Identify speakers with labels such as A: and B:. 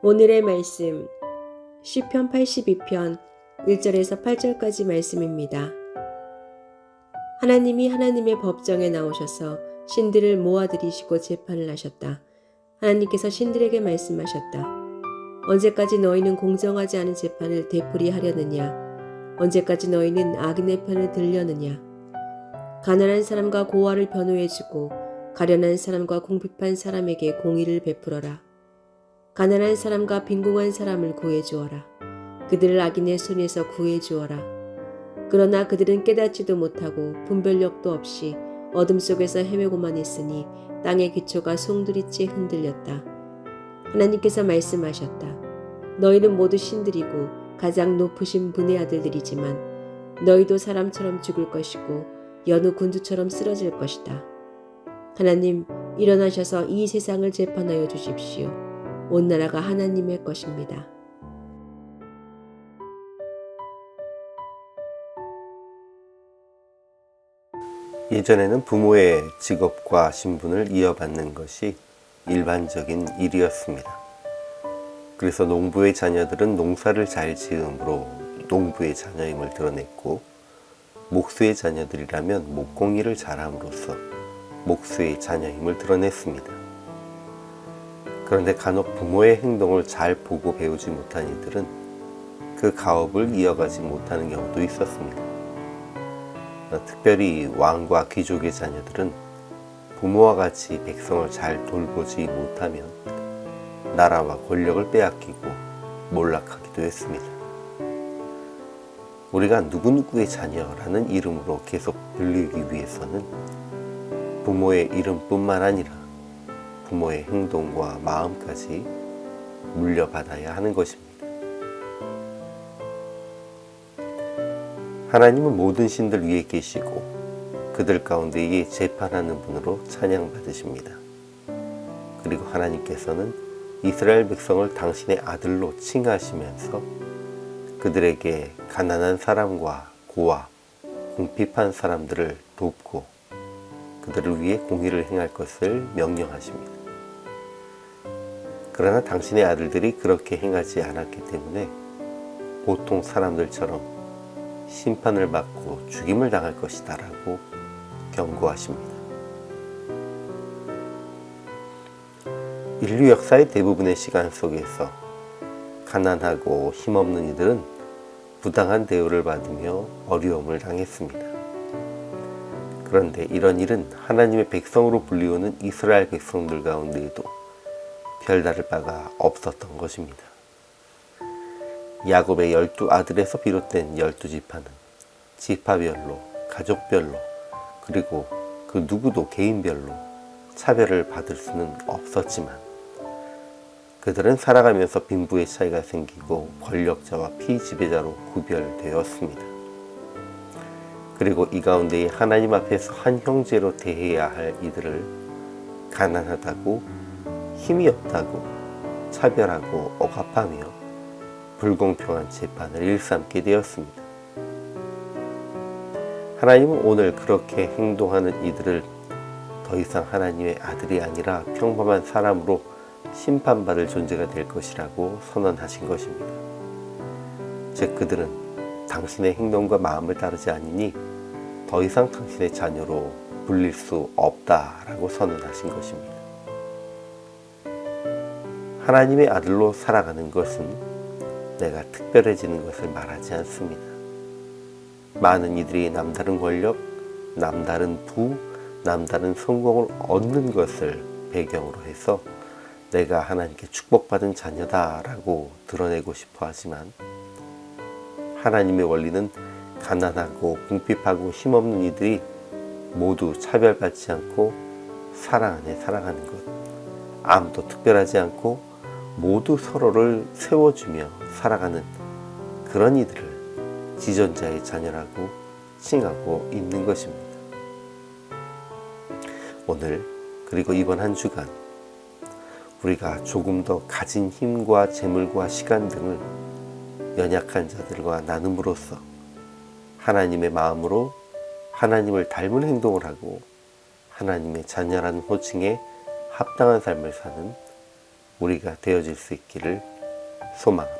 A: 오늘의 말씀 시편 82편 1절에서 8절까지 말씀입니다. 하나님이 하나님의 법정에 나오셔서 신들을 모아들이시고 재판을 하셨다. 하나님께서 신들에게 말씀하셨다. 언제까지 너희는 공정하지 않은 재판을 되풀이하려느냐? 언제까지 너희는 악인의 편을 들려느냐? 가난한 사람과 고아를 변호해주고 가련한 사람과 궁핍한 사람에게 공의를 베풀어라. 가난한 사람과 빈궁한 사람을 구해주어라. 그들을 악인의 손에서 구해주어라. 그러나 그들은 깨닫지도 못하고 분별력도 없이 어둠 속에서 헤매고만 있으니 땅의 기초가 송두리째 흔들렸다. 하나님께서 말씀하셨다. 너희는 모두 신들이고 가장 높으신 분의 아들들이지만 너희도 사람처럼 죽을 것이고 여느 군두처럼 쓰러질 것이다. 하나님 일어나셔서 이 세상을 재판하여 주십시오. 온 나라가 하나님의 것입니다.
B: 예전에는 부모의 직업과 신분을 이어받는 것이 일반적인 일이었습니다. 그래서 농부의 자녀들은 농사를 잘 지음으로 농부의 자녀임을 드러냈고, 목수의 자녀들이라면 목공일을 잘함으로써 목수의 자녀임을 드러냈습니다. 그런데 간혹 부모의 행동을 잘 보고 배우지 못한 이들은 그 가업을 이어가지 못하는 경우도 있었습니다. 특별히 왕과 귀족의 자녀들은 부모와 같이 백성을 잘 돌보지 못하면 나라와 권력을 빼앗기고 몰락하기도 했습니다. 우리가 누구누구의 자녀라는 이름으로 계속 불리기 위해서는 부모의 이름뿐만 아니라 부모의 행동과 마음까지 물려받아야 하는 것입니다. 하나님은 모든 신들 위에 계시고 그들 가운데에 재판하는 분으로 찬양받으십니다. 그리고 하나님께서는 이스라엘 백성을 당신의 아들로 칭하시면서 그들에게 가난한 사람과 고아, 궁핍한 사람들을 돕고 그들을 위해 공의를 행할 것을 명령하십니다. 그러나 당신의 아들들이 그렇게 행하지 않았기 때문에 보통 사람들처럼 심판을 받고 죽임을 당할 것이다 라고 경고하십니다. 인류 역사의 대부분의 시간 속에서 가난하고 힘없는 이들은 부당한 대우를 받으며 어려움을 당했습니다. 그런데 이런 일은 하나님의 백성으로 불리우는 이스라엘 백성들 가운데에도 별다를 바가 없었던 것입니다. 야곱의 열두 아들에서 비롯된 열두 지파는 지파별로, 가족별로, 그리고 그 누구도 개인별로 차별을 받을 수는 없었지만 그들은 살아가면서 빈부의 차이가 생기고 권력자와 피지배자로 구별되었습니다. 그리고 이 가운데 하나님 앞에서 한 형제로 대해야 할 이들을 가난하다고 힘이 없다고 차별하고 억압하며 불공평한 재판을 일삼게 되었습니다. 하나님은 오늘 그렇게 행동하는 이들을 더 이상 하나님의 아들이 아니라 평범한 사람으로 심판받을 존재가 될 것이라고 선언하신 것입니다. 즉, 그들은 당신의 행동과 마음을 따르지 않으니 더 이상 당신의 자녀로 불릴 수 없다라고 선언하신 것입니다. 하나님의 아들로 살아가는 것은 내가 특별해지는 것을 말하지 않습니다. 많은 이들이 남다른 권력, 남다른 부, 남다른 성공을 얻는 것을 배경으로 해서 내가 하나님께 축복받은 자녀다라고 드러내고 싶어 하지만 하나님의 원리는 가난하고 궁핍하고 힘없는 이들이 모두 차별받지 않고 사랑 안에 살아가는 것. 아무도 특별하지 않고 모두 서로를 세워주며 살아가는 그런 이들을 지존자의 자녀라고 칭하고 있는 것입니다. 오늘 그리고 이번 한 주간 우리가 조금 더 가진 힘과 재물과 시간 등을 연약한 자들과 나눔으로써 하나님의 마음으로 하나님을 닮은 행동을 하고 하나님의 자녀라는 호칭에 합당한 삶을 사는 우리가 되어질 수 있기를 소망합니다.